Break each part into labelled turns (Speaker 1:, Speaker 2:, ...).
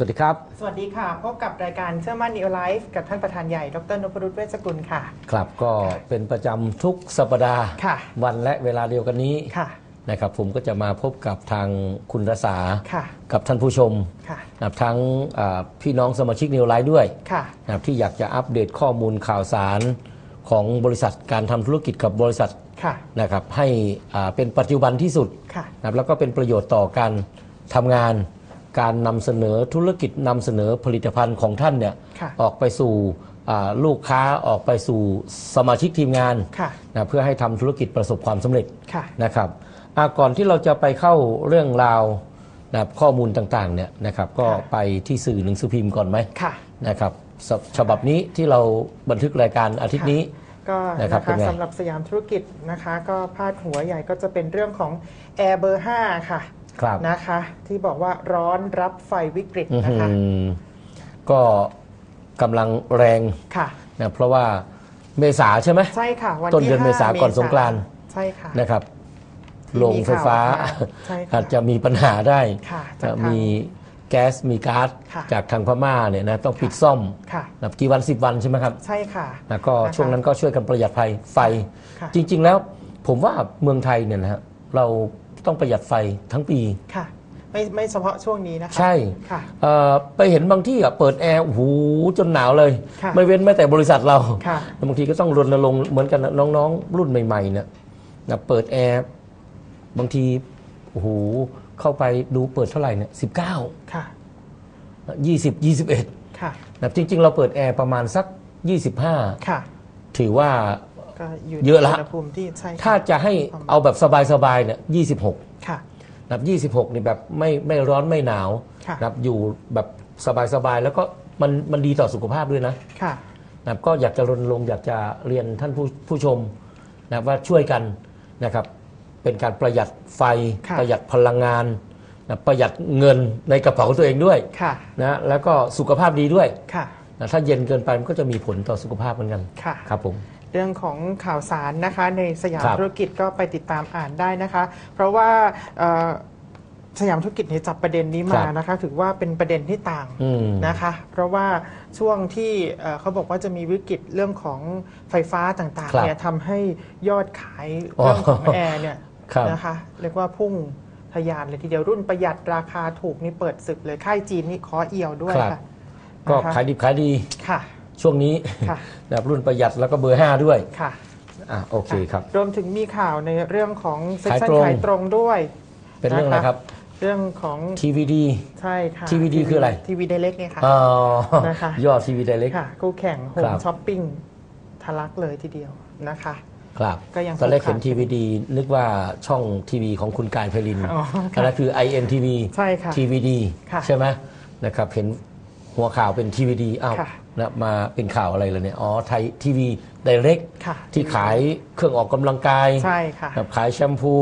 Speaker 1: สวัสดีครับ
Speaker 2: สวัสดีค่ะ พบกับรายการเชื่อมั่นนิวไลฟ์กับท่านประธานใหญ่ ดรนพรุตเวชกุลค่ะ
Speaker 1: ครับก็เป็นประจำทุกสัปดาห์
Speaker 2: ค่ะ
Speaker 1: วันและเวลาเดียวกันนี้
Speaker 2: ค่ะ
Speaker 1: นะครับผมก็จะมาพบกับทางคุณรสา
Speaker 2: ค่ะ
Speaker 1: กับท่านผู้ชม
Speaker 2: ค่ะ
Speaker 1: นะครับทั้งอ่าพี่น้องสมาชิกนิวไลฟ์ด้วย
Speaker 2: ค่ะ
Speaker 1: นะครับที่อยากจะอัปเดตข้อมูลข่าวสารของบริษัทการทำธุรกิจกับบริษัท
Speaker 2: ค่ะ
Speaker 1: นะครับให้อ่าเป็นปัจจุบันที่สุด
Speaker 2: ค่ะ
Speaker 1: นะครับแล้วก็เป็นประโยชน์ต่อการทำงาน การนำเสนอธุรกิจนำเสนอผลิตภัณฑ์ของท่านเนี่ย
Speaker 2: ค่ะ
Speaker 1: ออกไปสู่อ่าลูกค้าออกไปสู่สมาชิกทีมงาน
Speaker 2: ค่ะ
Speaker 1: นะเพื่อให้ทำธุรกิจประสบความสำเร็จ
Speaker 2: ค่ะ
Speaker 1: นะครับอ่าก่อนที่เราจะไปเข้าเรื่องราวนะครับข้อมูลต่างๆเนี่ยนะครับก็
Speaker 2: ค่ะ
Speaker 1: ไปที่สื่อหนังสือพิมพ์ก่อนไหม
Speaker 2: ค่ะ
Speaker 1: นะครับฉฉบับนี้ที่เราบันทึกรายการอาทิตย์นี้
Speaker 2: ก็
Speaker 1: นะ
Speaker 2: นะครับ
Speaker 1: เป็น
Speaker 2: คะ
Speaker 1: ไง
Speaker 2: สำหรับสยามธุรกิจนะคะ ก็พาดหัวใหญ่ก็จะเป็นเรื่องของแอร์เบอร์5ค่ะ
Speaker 1: ครับ
Speaker 2: นะคะ ที่บอกว่าร้อนรับไฟวิกฤต
Speaker 1: อื้อ
Speaker 2: นะ
Speaker 1: หื
Speaker 2: คะ
Speaker 1: อก็กำลังแรง
Speaker 2: ค่ะ
Speaker 1: นะเพราะว่าเมษาใช่ไหม
Speaker 2: ใช่ค่ะวัน
Speaker 1: ต้น
Speaker 2: ที่
Speaker 1: เดือนเมษา
Speaker 2: 5
Speaker 1: ก่อนสงกรานต์
Speaker 2: ใช่ค่ะ
Speaker 1: นะครับ
Speaker 2: ที่
Speaker 1: โรงไฟฟ้า
Speaker 2: มีข่าวออกมาใช่ค่ะ
Speaker 1: อาจจะมีปัญหาได้
Speaker 2: ค่ะจากทาง
Speaker 1: มีแก๊สมีก๊าซ
Speaker 2: ค่ะ
Speaker 1: จากทางพม่าเนี่ยนะต้องปิดซ่อม
Speaker 2: ค่ะ
Speaker 1: นะกี่วันสิบวันใช่ไหมครับ
Speaker 2: ใช่ค่ะ
Speaker 1: นะก็
Speaker 2: นะคะ
Speaker 1: ช่วงนั้นก็ช่วยกันประหยัดไฟไฟ
Speaker 2: ค่ะ
Speaker 1: จริง ๆ แล้วผมว่าเมืองไทยเนี่ยนะฮะเรา ต้องประหยัดไฟทั้งปี
Speaker 2: ค่ะ ไม่ไม่เฉพาะช่วงนี้นะคะ
Speaker 1: ใช่
Speaker 2: ค่ะ
Speaker 1: เอ่อไปเห็นบางที่อะเปิดแอร์โอ้โหจนหนาวเลย
Speaker 2: ค่ะ
Speaker 1: ไม่เว้นแม้แต่บริษัทเรา
Speaker 2: ค่ะ
Speaker 1: แล้วบางทีก็ต้องรณรงค์เหมือนกันนะน้องๆ รุ่นใหม่ๆเนี่ยนะเปิดแอร์บางทีโอ้โหเข้าไปดูเปิดเท่าไหร่เนี่ยสิบเก้า
Speaker 2: ค่ะ
Speaker 1: ยี่สิบยี่สิบเอ็ด
Speaker 2: ค่ะ
Speaker 1: นะจริง ๆ เราเปิดแอร์ประมาณสักยี่สิบห้า
Speaker 2: ค่ะ
Speaker 1: ถือว่า
Speaker 2: ก็อยู่
Speaker 1: เยอะละ
Speaker 2: ในอุณหภูมิที่ใช่ค่ะ
Speaker 1: ถ้าจะให้เอาแบบสบายๆเนี่ยยี่สิบหก
Speaker 2: ค่ะ
Speaker 1: นับยี่สิบหกนี่แบบไม่ไม่ร้อนไม่หนาว
Speaker 2: ค่ะ
Speaker 1: นับอยู่แบบสบายๆแล้วก็มันมันดีต่อสุขภาพด้วยนะ
Speaker 2: ค่ะ
Speaker 1: นะครับก็อยากจะรณรงค์อยากจะเรียนท่านผู้ผู้ชมนะครับว่าช่วยกันนะครับ เป็นการประหยัดไฟ
Speaker 2: ค่ะ
Speaker 1: ประหยัดพลังงานนะประหยัดเงินในกระเป๋าตัวเองด้วย
Speaker 2: ค่ะ
Speaker 1: นะแล้วก็สุขภาพดีด้วย
Speaker 2: ค่ะ
Speaker 1: นะถ้าเย็นเกินไปมันก็จะมีผลต่อสุขภาพเหมือนกัน
Speaker 2: ค่ะ
Speaker 1: ครับผม
Speaker 2: เรื่องของข่าวสารนะคะ ในสยาม
Speaker 1: ครับ
Speaker 2: ธุรกิจก็ไปติดตามอ่านได้นะคะ เพราะว่าเอ่อสยามธุรกิจเนี่ยจับประเด็นนี้มานะคะ ถือว่าเป็นประเด็นที่ต่าง
Speaker 1: อืม
Speaker 2: นะคะ เพราะว่าช่วงที่เอ่อเขาบอกว่าจะมีวิกฤตเรื่องของไฟฟ้าต่าง
Speaker 1: ครั
Speaker 2: ๆ
Speaker 1: บ
Speaker 2: เนี่ยทำให้ยอดขาย
Speaker 1: อ๋อ
Speaker 2: เรื่องของแอร์เนี่ย
Speaker 1: ครับ
Speaker 2: นะคะเรียกว่าพุ่งทะยานเลยทีเดียวรุ่นประหยัดราคาถูกนี่เปิดศึกเลยค่ายจีนนี่ขอเอี่ยวด้วย
Speaker 1: ครับ
Speaker 2: ค่ะ
Speaker 1: ก็
Speaker 2: นะคะ
Speaker 1: ขายดิบขายดี
Speaker 2: ค่ะ
Speaker 1: ช่วงนี้
Speaker 2: ค่ะ
Speaker 1: แบบรุ่นประหยัดแล้วก็เบอร์ 5 ด้วย
Speaker 2: ค่ะ
Speaker 1: อะโอเคครับ
Speaker 2: รวมถึงมีข่าวในเรื่องของเซ็ก
Speaker 1: ขาย
Speaker 2: ชัน
Speaker 1: ตรง
Speaker 2: ขายตรงด้วย
Speaker 1: เป็นเรื่องอะไร
Speaker 2: นะคะ
Speaker 1: ครับ
Speaker 2: เรื่องของ
Speaker 1: TVD
Speaker 2: ใช่ค่ะ
Speaker 1: TVD คืออะไร
Speaker 2: ทีวีเดเล็กเนี่ยค่ะ
Speaker 1: อ๋อ
Speaker 2: นะคะ
Speaker 1: ยอดทีวีไดเล็ก
Speaker 2: ค่ะคู่แข่งโฮ
Speaker 1: ครั
Speaker 2: ม
Speaker 1: บ
Speaker 2: ช้อปปิ้งทะลักเลยทีเดียวนะคะ
Speaker 1: ครับ
Speaker 2: ก็ยัง
Speaker 1: ตอนแรก
Speaker 2: คง
Speaker 1: เห็น
Speaker 2: ขาด
Speaker 1: ทีวีดีนึกว่าช่องทีวีของคุณกายไพลิน
Speaker 2: อ๋อ
Speaker 1: อัน
Speaker 2: ค่ะ
Speaker 1: นั้นคือ INTV
Speaker 2: ใช่ค่ะ
Speaker 1: ทีวีดี
Speaker 2: ค่ะ
Speaker 1: ใช่ไหมนะครับเห็นหัวข่าวเป็นทีวีดีอ้าว
Speaker 2: ค่ะ
Speaker 1: นะมาเป็นข่าวอะไรเลยเนี่ยอ๋อไทยทีวีไดเรก
Speaker 2: ค่ะ
Speaker 1: ที่ขายเครื่องออกกำลังกาย
Speaker 2: ใช่ค่ะ
Speaker 1: กับขายแชมพู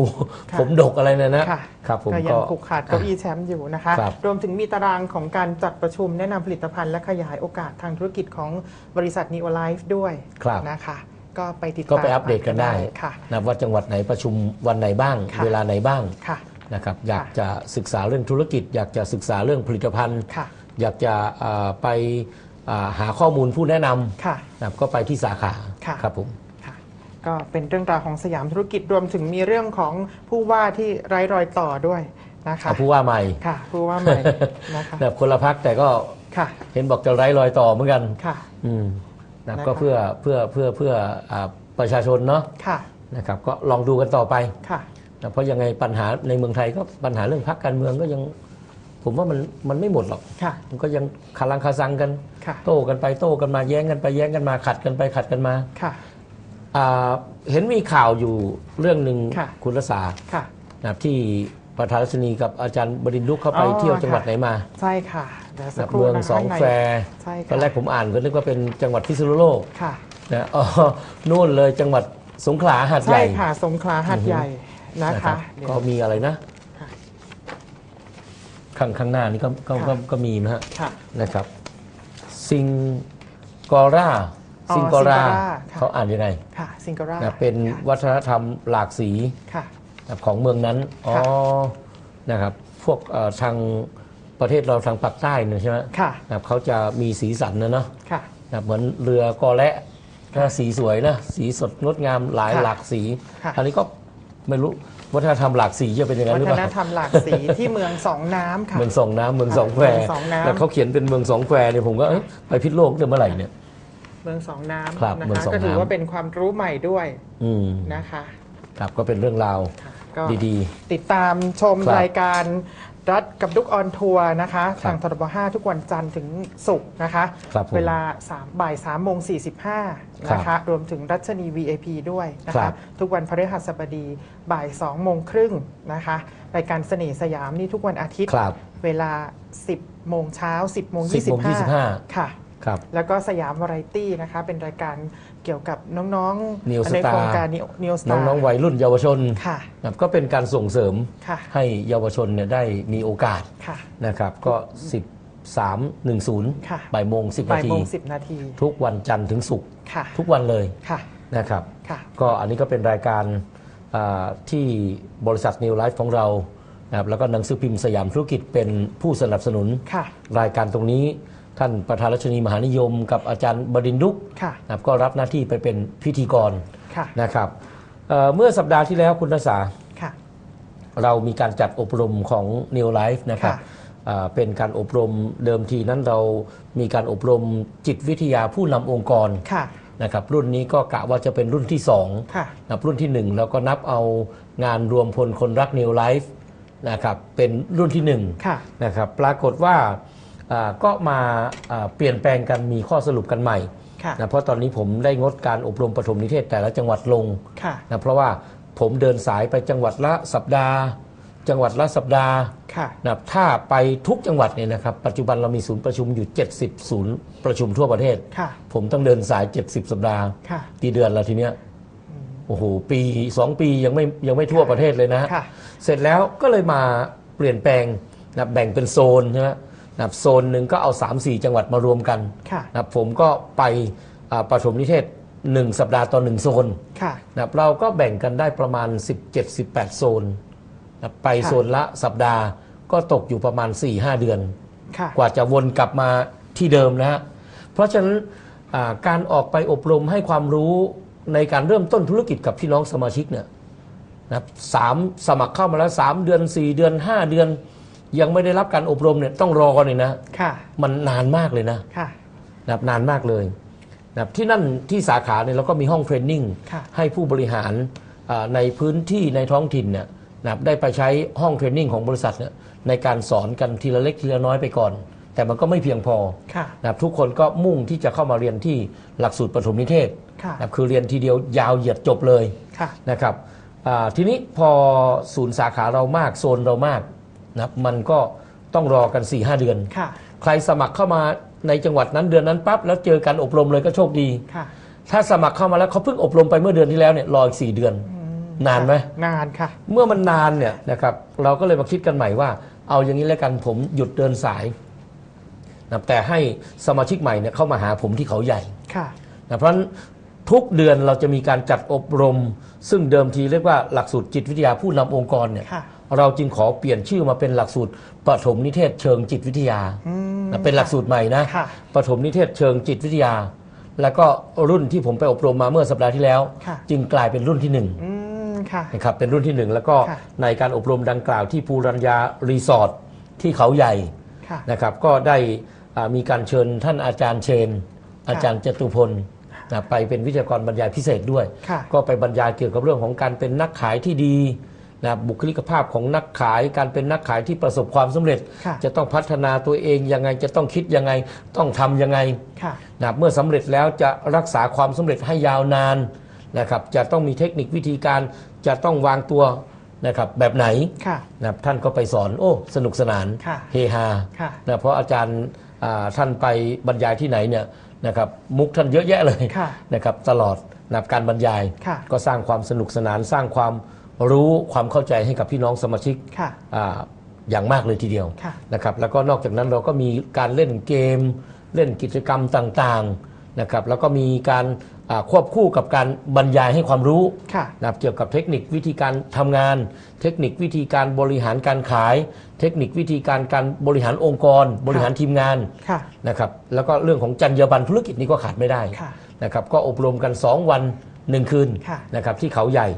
Speaker 2: ค่ะ
Speaker 1: ผมดกอะไรเนี่ยนะ
Speaker 2: ค่ะ
Speaker 1: ครับผม
Speaker 2: ก็ยั
Speaker 1: ก็
Speaker 2: งผูกขาดเก้าอี้แชมป์อยู่นะคะ
Speaker 1: ครับ
Speaker 2: รวมถึงมีตารางของการจัดประชุมแนะนำผลิตภัณฑ์และขยายโอกาสทางธุรกิจของบริษัท Neo Life ด้วย
Speaker 1: ครับ
Speaker 2: นะคะก็ไปติดตาม
Speaker 1: ก็ไปอัปเดตกันได้
Speaker 2: ค่ะ
Speaker 1: นะว่าจังหวัดไหนประชุมวันไหนบ้าง
Speaker 2: ค่ะ
Speaker 1: เวลาไหนบ้าง
Speaker 2: ค่ะ
Speaker 1: นะครับอยากจะศึกษาเรื่องธุรกิจ อยากจะศึกษาเรื่องผลิตภัณฑ์
Speaker 2: ค่ะ
Speaker 1: อยากจะอ่าไปอ่า หาข้อมูลผู้แนะนำ
Speaker 2: ค่ะ
Speaker 1: นะครับก็ไปที่สาขา
Speaker 2: ค่ะ
Speaker 1: ครับผม
Speaker 2: ค่ะก็เป็นเรื่องราวของสยามธุรกิจรวมถึงมีเรื่องของผู้ว่าที่ไร้รอยต่อด้วยนะคะ
Speaker 1: เอาผู้ว่าใหม่
Speaker 2: ค่ะ ผู้ว่าใหม่นะคะ
Speaker 1: แบบคนละพักแต่ก็
Speaker 2: ค่ะ
Speaker 1: เห็นบอกจะไร้รอยต่อเหมือนกัน
Speaker 2: ค่ะ
Speaker 1: อืมนะครับ
Speaker 2: นะคะ
Speaker 1: ก็เพื่อเพื่อเพื่อเพื่ออ่าประชาชนเนาะ
Speaker 2: ค่ะ
Speaker 1: นะครับก็ลองดูกันต่อไป
Speaker 2: ค่ะ
Speaker 1: นะเพราะยังไงปัญหาในเมืองไทยก็ปัญหาเรื่องพักการเมืองก็ยัง ผมว่ามันมันไม่หมดหรอก
Speaker 2: ค่ะ
Speaker 1: มันก็ยังคารังคาซังกัน
Speaker 2: ค่ะ
Speaker 1: โต้กันไปโต้กันมาแย้งกันไปแย้งกันมาขัดกันไปขัดกันมา
Speaker 2: ค่ะ
Speaker 1: อ่าเห็นมีข่าวอยู่เรื่องหนึ่ง
Speaker 2: ค่ะ
Speaker 1: คุณรสา
Speaker 2: ค่ะ
Speaker 1: นะครับที่ประธานรัชนีกับอาจารย์บดินทร์ลุกเข้าไป
Speaker 2: อ๋อ
Speaker 1: เที่ยวจังหวัด
Speaker 2: ค่ะ
Speaker 1: ไหนมา
Speaker 2: ใช่ค่ะเดี๋ยวสั
Speaker 1: แบ
Speaker 2: ก
Speaker 1: บ
Speaker 2: ครู่
Speaker 1: เมือง
Speaker 2: นะคะ
Speaker 1: สอง
Speaker 2: ใน
Speaker 1: แฟร์
Speaker 2: ใช่
Speaker 1: ต
Speaker 2: ค่ะ
Speaker 1: อนแรกผมอ่านก็นึกว่าเป็นจังหวัดพิษณุโลก
Speaker 2: ค่ะ
Speaker 1: นะอ๋อนู่นเลยจังหวัดสงขลาหาดให
Speaker 2: ใช่
Speaker 1: ญ่
Speaker 2: ค่ะ สงขลาหัดใหญ่นะ
Speaker 1: นะ
Speaker 2: คะเดี๋ยว
Speaker 1: ก็มีอะไรนะ
Speaker 2: ค่ะ
Speaker 1: ข้างข้างหน้านี่ก็ก็
Speaker 2: ค่ะ
Speaker 1: ก็ก็มีนะฮะ
Speaker 2: ค่ะ
Speaker 1: นะครับซิงกอรา
Speaker 2: อ๋อ
Speaker 1: ซิงกอรา
Speaker 2: ซิงกอราค่ะ
Speaker 1: เขาอ่านยังไง
Speaker 2: ค่ะซิงเกิลรา
Speaker 1: นะเป็นวัฒนธรรมหลากสี
Speaker 2: ค่ะ
Speaker 1: นะครับของเมืองนั้น อ๋อ
Speaker 2: ค่ะ
Speaker 1: นะครับ พวกเอ่อทางประเทศเราทางปากใต้เนี่ยใช่ไหม
Speaker 2: ค่ะ
Speaker 1: นะครับเขาจะมีสีสันนะเนาะ
Speaker 2: ค่ะ
Speaker 1: นะครับเหมือนเรือกอและก็สีสวยนะ สีสดงดงามหลาย
Speaker 2: ค่ะ
Speaker 1: หลากสี
Speaker 2: ค่ะ
Speaker 1: อันนี้ก็ไม่รู้ วัฒนธรรมหลากสีจะเป็นอย่างนั้นห
Speaker 2: วั
Speaker 1: รือ
Speaker 2: ฒ
Speaker 1: เป
Speaker 2: น
Speaker 1: ล่า
Speaker 2: ธรรมหลากสีที่เมืองสองน้ำค่ะ
Speaker 1: เมืองสองน้ำเมืองสองแคว
Speaker 2: เมืองสองน้ำ
Speaker 1: แล้วเขาเขียนเป็นเมืองสองแควเนี่ยผมก็เอ๊ะไปพิษโลกตั้งแต่เมื่อไหร่เนี่ย
Speaker 2: เมืองสองน้
Speaker 1: ครับำ
Speaker 2: นะ
Speaker 1: เมือง
Speaker 2: คะ
Speaker 1: สอง
Speaker 2: ก็ถือ
Speaker 1: น้ำ
Speaker 2: ว่าเป็นความรู้ใหม่ด้วย
Speaker 1: อืม
Speaker 2: นะคะ
Speaker 1: ครับก็เป็นเรื่องราว
Speaker 2: ค่ะก็
Speaker 1: ดี
Speaker 2: ติดตามชม
Speaker 1: ครับ
Speaker 2: รายการ รัฐกับดุกออนทัวร์นะคะ
Speaker 1: ครับ
Speaker 2: ทางทรบ5ทุกวันจันทร์ถึงศุกร์นะคะ
Speaker 1: ครับผม
Speaker 2: เวลา3บ่าย3โมง45นะคะรวมถึงรัชนี VIP ด้วยนะ
Speaker 1: ครั
Speaker 2: คะ
Speaker 1: บ
Speaker 2: ทุกวันพฤหัสบดีบ่าย2โมงครึ่งนะคะรายการเสน่ห์สยามนี่ทุกวันอาทิตย์
Speaker 1: ครับ
Speaker 2: เวลา 10โมงเช้า10โมง
Speaker 1: 10โมง
Speaker 2: 25 ค่ะ
Speaker 1: ครับ
Speaker 2: แล้วก็สยามวาไรตี้นะคะเป็นรายการเกี่ยวกับน้อง
Speaker 1: Neo
Speaker 2: ใน
Speaker 1: Star
Speaker 2: โครงการนิวสตาร์
Speaker 1: น้องๆวัยรุ่นเยาวชน
Speaker 2: ค่ะ
Speaker 1: นะครับก็เป็นการส่งเสริม
Speaker 2: ค่ะ
Speaker 1: ให้เยาวชนเนี่ยได้มีโอกาส
Speaker 2: ค่ะ
Speaker 1: นะครับก็1310
Speaker 2: ค่ะ
Speaker 1: บ่ายโมง 10
Speaker 2: บ่า
Speaker 1: นายที
Speaker 2: โมงสิบนาที
Speaker 1: ทุกวันจันทร์ถึงศุกร์
Speaker 2: ค่ะ
Speaker 1: ทุกวันเลย
Speaker 2: ค่ะ
Speaker 1: นะครับ
Speaker 2: ค่ะ
Speaker 1: ก็อันนี้ก็เป็นรายการอ่าที่บริษัท New Life ของเรานะครับแล้วก็หนังสือพิมพ์สยามธุรกิจเป็นผู้สนับสนุน
Speaker 2: ค่ะ
Speaker 1: รายการตรงนี้ ท่านประธานรัชนีมหานิยม กับอาจารย์บดินทร์ดุก
Speaker 2: ค่ะ
Speaker 1: นะครับก็รับหน้าที่ไปเป็นพิธีกร
Speaker 2: ค่ะ
Speaker 1: นะครับเอ่อเมื่อสัปดาห์ที่แล้วคุณรัษา
Speaker 2: ค่ะ
Speaker 1: เรามีการจัดอบรมของ New Life นะครับ
Speaker 2: ค่ะ
Speaker 1: อ่าเป็นการอบรมเดิมทีนั้นเรามีการอบรมจิตวิทยาผู้นำองค์กร
Speaker 2: ค่ะ
Speaker 1: นะครับรุ่นนี้ก็กะว่าจะเป็นรุ่นที่2
Speaker 2: ค่ะ
Speaker 1: นับรุ่นที่ 1 แล้วก็นับเอางานรวมพลคนรัก New Life นะครับเป็นรุ่นที่1
Speaker 2: ค่ะ
Speaker 1: นะครับปรากฏว่าอ่า ก็มาอ่าเปลี่ยนแปลงกันมีข้อสรุปกันใหม่
Speaker 2: ค่ะ
Speaker 1: นะเพราะตอนนี้ผมได้งดการอบรมปฐมนิเทศแต่ละจังหวัดลง
Speaker 2: ค่ะ
Speaker 1: นะเพราะว่าผมเดินสายไปจังหวัดละสัปดาห์ จังหวัดละสัปดาห์
Speaker 2: ค่ะ
Speaker 1: นะครับถ้าไปทุกจังหวัดเนี่ยนะครับปัจจุบันเรามีศูนย์ประชุมอยู่ 70 ศูนย์ประชุมทั่วประเทศ
Speaker 2: ค่ะ
Speaker 1: ผมต้องเดินสาย 70 สัปดาห์
Speaker 2: ค่ะ
Speaker 1: กี่เดือนแล้วทีเนี้ยโอ้โหปี2ปียังไม่ยังไม่ทั่วประเทศเลยนะ
Speaker 2: ค่ะ
Speaker 1: เสร็จแล้วก็เลยมาเปลี่ยนแปลงนะแบ่งเป็นโซนใช่ไหม นะโซนหนึ่งก็เอา 3-4 จังหวัดมารวมกัน
Speaker 2: ค่ะ
Speaker 1: นะผมก็ไปอ่าประถมนิเทศ 1 สัปดาห์ต่อ1โซน
Speaker 2: ค่ะ
Speaker 1: นะครับเราก็แบ่งกันได้ประมาณ 17-18 โซนนะไป
Speaker 2: ค่ะ
Speaker 1: โซนละสัปดาห์ก็ตกอยู่ประมาณ 4-5 เดือน
Speaker 2: ค่ะ
Speaker 1: กว่าจะวนกลับมาที่เดิมนะฮะ เพราะฉะนั้นอ่าการออกไปอบรมให้ความรู้ในการเริ่มต้นธุรกิจกับพี่น้องสมาชิกเนี่ยนะครับสามสมัครเข้ามาแล้ว 3 เดือน 4 เดือน 5 เดือน ยังไม่ได้รับการอบรมเนี่ยต้องรอกันเลยนะ
Speaker 2: ค่ะ
Speaker 1: มันนานมากเลยนะ
Speaker 2: ค่ะ
Speaker 1: นะครับนานมากเลยนะครับที่นั่นที่สาขาเนี่ยเราก็มีห้องเทรนนิ่ง
Speaker 2: ค่ะ
Speaker 1: ให้ผู้บริหารอ่าในพื้นที่ในท้องถิ่นเนี่ยนะครับได้ไปใช้ห้องเทรนนิ่งของบริษัทเนี่ยในการสอนกันทีละเล็กทีละน้อยไปก่อน แต่มันก็ไม่เพียงพอ
Speaker 2: ค่ะ
Speaker 1: นะครับทุกคนก็มุ่งที่จะเข้ามาเรียนที่หลักสูตรปฐมนิเทศ
Speaker 2: ค่ะ
Speaker 1: นะครับคือเรียนทีเดียวยาวเหยียดจบเลย
Speaker 2: ค่ะ
Speaker 1: นะครับอ่าทีนี้พอศูนย์สาขาเรามากโซนเรามาก นะครับมันก็ต้องรอกัน4-5เดือน
Speaker 2: ค่ะ
Speaker 1: ใครสมัครเข้ามาในจังหวัดนั้นเดือนนั้นปั๊บแล้วเจอการอบรมเลยก็โชคดี
Speaker 2: ค่ะ
Speaker 1: ถ้าสมัครเข้ามาแล้วเขาเพิ่งอบรมไปเมื่อเดือนที่แล้วเนี่ยรออีกสี่เดือนนานไหม
Speaker 2: นานค่ะ
Speaker 1: เมื่อมันนานเนี่ยนะครับเราก็เลยมาคิดกันใหม่ว่า เอาอย่างนี้แล้วกันผมหยุดเดินสายนะแต่ให้สมาชิกใหม่เนี่ยเข้ามาหาผมที่เขาใหญ่
Speaker 2: ค่ะ
Speaker 1: นะเพราะฉะนั้นทุกเดือนเราจะมีการจัดอบรม ซึ่งเดิมทีเรียกว่าหลักสูตรจิตวิทยาผู้นำองค์กรเนี่ย
Speaker 2: ค่ะ
Speaker 1: เราจึงขอเปลี่ยนชื่อมาเป็นหลักสูตรปฐมนิเทศเชิงจิตวิทยา
Speaker 2: อืม
Speaker 1: นะเป็นหลักสูตรใหม่นะ
Speaker 2: ค่ะ
Speaker 1: ปฐมนิเทศเชิงจิตวิทยา แล้วก็รุ่นที่ผมไปอบรมมาเมื่อสัปดาห์ที่แล้ว
Speaker 2: ค่ะ
Speaker 1: จึงกลายเป็นรุ่นที่หนึ่ง
Speaker 2: อืมค่ะ
Speaker 1: นะครับเป็นรุ่นที่หนึ่งแล้วก็
Speaker 2: ค่ะ
Speaker 1: ในการอบรมดังกล่าวที่ภูรัญญารีสอร์ทที่เขาใหญ่
Speaker 2: ค่ะ
Speaker 1: นะครับก็ได้อ่ามีการเชิญท่านอาจารย์เชน อาจารย์จตุพลนะไปเป็นวิทยากรบรรยายพิเศษด้วย
Speaker 2: ค่ะ
Speaker 1: ก็ไปบรรยายเกี่ยวกับเรื่องของการเป็นนักขายที่ดี นะบุคลิกภาพของนักขายการเป็นนักขายที่ประสบความสำเร็จ
Speaker 2: ค่ะ
Speaker 1: จะต้องพัฒนาตัวเองยังไงจะต้องคิดยังไงต้องทำยังไง
Speaker 2: ค่ะ
Speaker 1: นะเมื่อสำเร็จแล้วจะรักษาความสำเร็จให้ยาวนานนะครับจะต้องมีเทคนิควิธีการจะต้องวางตัวนะครับแบบไหน
Speaker 2: ค่ะ
Speaker 1: นะครับท่านก็ไปสอนโอ้สนุกสนาน
Speaker 2: ค่ะ
Speaker 1: เฮฮา
Speaker 2: ค่ะ
Speaker 1: นะเพราะอาจารย์อ่าท่านไปบรรยายที่ไหนเนี่ยนะครับมุกท่านเยอะแยะเลย
Speaker 2: ค่ะ
Speaker 1: นะครับตลอดนะครับการบรรยาย
Speaker 2: ค่ะ
Speaker 1: ก็สร้างความสนุกสนานสร้างความ รู้ความเข้าใจให้กับพี่น้องสมาชิก
Speaker 2: ค่ะ
Speaker 1: อ่าอย่างมากเลยทีเดียว
Speaker 2: ค่ะ
Speaker 1: นะครับแล้วก็นอกจากนั้นเราก็มีการเล่นเกม เล่นกิจกรรมต่างๆนะครับแล้วก็มีการอ่าควบคู่กับการบรรยายให้ความรู้
Speaker 2: ค่ะ
Speaker 1: นะครับเกี่ยวกับเทคนิควิธีการทำงาน เทคนิควิธีการบริหารการขาย เทคนิควิธีการการบริหารองค์กร บริหารทีมงาน
Speaker 2: ค่ะ
Speaker 1: นะครับแล้วก็เรื่องของจรรยาบรรณธุรกิจนี่ก็ขาดไม่ได้
Speaker 2: ค่ะ
Speaker 1: นะครับก็อบรมกัน 2 วัน 1 คืน
Speaker 2: ค่ะ
Speaker 1: นะครับที่เขาใหญ่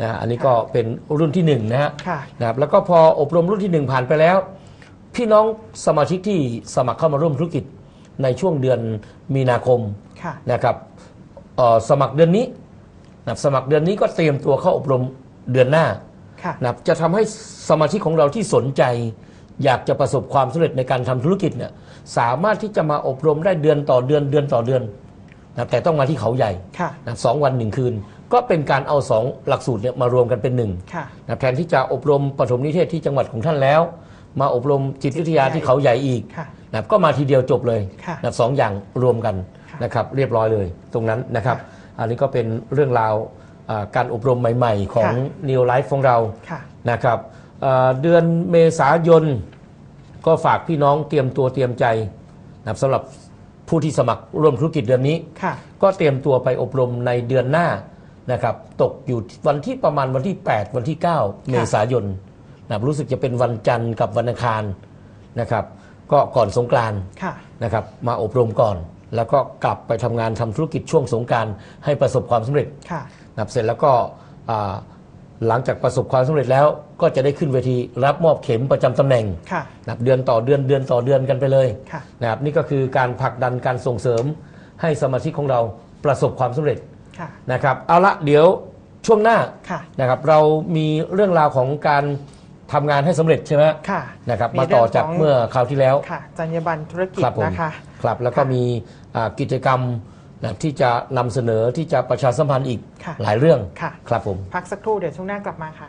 Speaker 1: นะฮะอันนี้ก็เป็นรุ่นที่1นะฮะ
Speaker 2: ค่ะ
Speaker 1: นะครับแล้วก็พออบรมรุ่นที่ 1 ผ่านไปแล้ว พี่น้องสมาชิกที่สมัครเข้ามาร่วมธุรกิจในช่วงเดือนมีนาคม
Speaker 2: ค่ะ
Speaker 1: นะครับเอ่อสมัครเดือนนี้นะครับสมัครเดือนนี้ก็เตรียมตัวเข้าอบรมเดือนหน้า
Speaker 2: ค่ะ
Speaker 1: นะครับจะทำให้สมาชิกของเราที่สนใจ อยากจะประสบความสำเร็จในการทำธุรกิจเนี่ยสามารถที่จะมาอบรมได้เดือนต่อเดือนเดือนต่อเดือนนะครับแต่ต้องมาที่เขาใหญ่
Speaker 2: ค่ะ
Speaker 1: นะสองวันหนึ่งคืน ก็เป็นการเอาสองหลักสูตรเนี่ยมารวมกันเป็นหนึ่ง
Speaker 2: ค่ะ
Speaker 1: นะแทนที่จะอบรมปฐมนิเทศที่จังหวัดของท่านแล้ว มาอบรมจิตวิทยาที่เขาใหญ่อีก
Speaker 2: ค่ะ
Speaker 1: นะครับก็มาทีเดียวจบเลย
Speaker 2: ค่ะ
Speaker 1: นะครับสองอย่างรวมกัน
Speaker 2: ค่ะ
Speaker 1: นะครับเรียบร้อยเลยตรงนั้นนะครับ อันนี้ก็เป็นเรื่องราวอ่าการอบรมใหม่ๆ ของ Neo Life ของเรา
Speaker 2: ค่ะ
Speaker 1: นะครับเอ่อเดือนเมษายนก็ฝากพี่น้องเตรียมตัวเตรียมใจนะครับสำหรับผู้ที่สมัครร่วมธุรกิจเดือนนี้
Speaker 2: ค่ะ
Speaker 1: ก็เตรียมตัวไปอบรมในเดือนหน้า นะครับตกอยู่วันที่ประมาณวันที่ 8 วันที่ 9 เมษายนนะครับรู้สึกจะเป็นวันจันทร์กับวันอังคารนะครับ ก็ก่อนสงกรานต์
Speaker 2: ค่ะ
Speaker 1: นะครับมาอบรมก่อน แล้วก็กลับไปทำงานทำธุรกิจช่วงสงกรารให้ประสบความสำเร็จ
Speaker 2: ค่ะ
Speaker 1: นะครับเสร็จแล้วก็อ่าหลังจากประสบความสำเร็จแล้วก็จะได้ขึ้นเวทีรับมอบเข็มประจำตำแหน่ง
Speaker 2: ค่ะ
Speaker 1: นะครับเดือนต่อเดือนเดือนต่อเดือนกันไปเลย
Speaker 2: ค่ะ
Speaker 1: นะครับนี่ก็คือการผลักดันการส่งเสริมให้สมาชิกของเราประสบความสำเร็จ
Speaker 2: ค่ะ
Speaker 1: นะครับเอาละเดี๋ยวช่วงหน้า
Speaker 2: ค่ะ
Speaker 1: นะครับเรามีเรื่องราวของการทำงานให้สำเร็จใช่ไหม
Speaker 2: ค่ะ
Speaker 1: นะครับ
Speaker 2: มี
Speaker 1: มาต่อ
Speaker 2: เรื่องของ
Speaker 1: จากเมื่อคราวที่แล้ว
Speaker 2: ค่ะจรรยาบรรณธุรกิจ
Speaker 1: ครับผม
Speaker 2: นะคะ
Speaker 1: ครับแล้วก็มีอ่ากิจกรรมนะที่จะนำเสนอที่จะประชาสัมพันธ์อีก
Speaker 2: ค่ะ
Speaker 1: หลายเรื่อง
Speaker 2: ค่ะ
Speaker 1: ครับผม
Speaker 2: พักสักครู่เดี๋ยวช่วงหน้ากลับมาค่ะ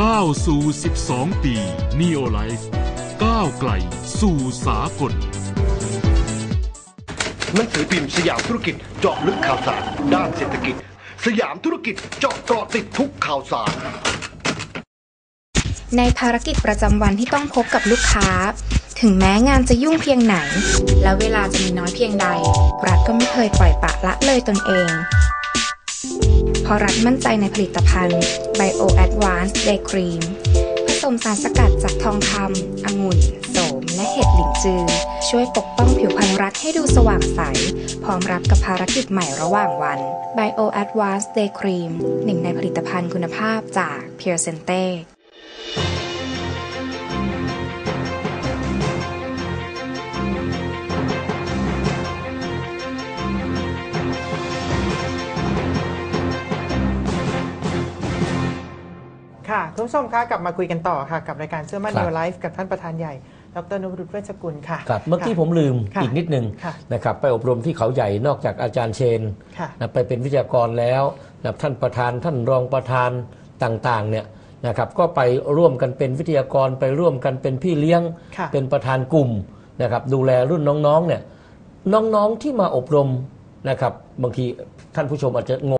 Speaker 3: ก้าวสู่ 12 ปี Neo Life ก้าวไกลสู่สากล
Speaker 4: หนังสือพิมพ์สยามธุรกิจเจาะลึกข่าวสาร ด้านเศรษฐกิจ สยามธุรกิจเจาะเกาะติดทุกข่าวสาร
Speaker 5: ในภารกิจประจำวันที่ต้องพบกับลูกค้า ถึงแม้งานจะยุ่งเพียงไหน และเวลาจะมีน้อยเพียงใด รัฐก็ไม่เคยปล่อยปละละเลยตนเองเพ ราะรัฐมั่นใจในผลิตภัณฑ์ Bio Advanced Day Cream ผสมสารสกัดจากทองคำองุ่น โสม และเห็ดหลินจือ ช่วยปกป้องผิวพรรณรัฐให้ดูสว่างใส พร้อมรับกับภารกิจใหม่ระหว่างวัน Bio Advanced Day Cream หนึ่งในผลิตภัณฑ์คุณภาพจาก Pure Sente
Speaker 2: ค่ะคุณผู้ชมคะกลับมาคุยกันต่อค่ะ กับรายการเชื่อมั่น
Speaker 1: ครับ
Speaker 2: ในไลฟ์กับท่านประธานใหญ่ ดรนพรุตเวชกุลค่ะ
Speaker 1: ครับเมื่อกี้
Speaker 2: ค่ะ
Speaker 1: ผมลืม
Speaker 2: ค่ะ
Speaker 1: อีกนิดนึง
Speaker 2: ค่ะ
Speaker 1: นะครับไปอบรมที่เขาใหญ่นอกจากอาจารย์เชน
Speaker 2: ค่ะ
Speaker 1: นะไปเป็นวิทยากรแล้วนะท่านประธานท่านรองประธานต่างๆเนี่ยนะครับก็ไปร่วมกันเป็นวิทยากรไปร่วมกันเป็นพี่เลี้ยง
Speaker 2: ค่ะ
Speaker 1: เป็นประธานกลุ่มนะครับดูแลรุ่นน้องๆเนี่ยน้องๆที่มาอบรมนะครับบางทีท่านผู้ชมอาจจะงง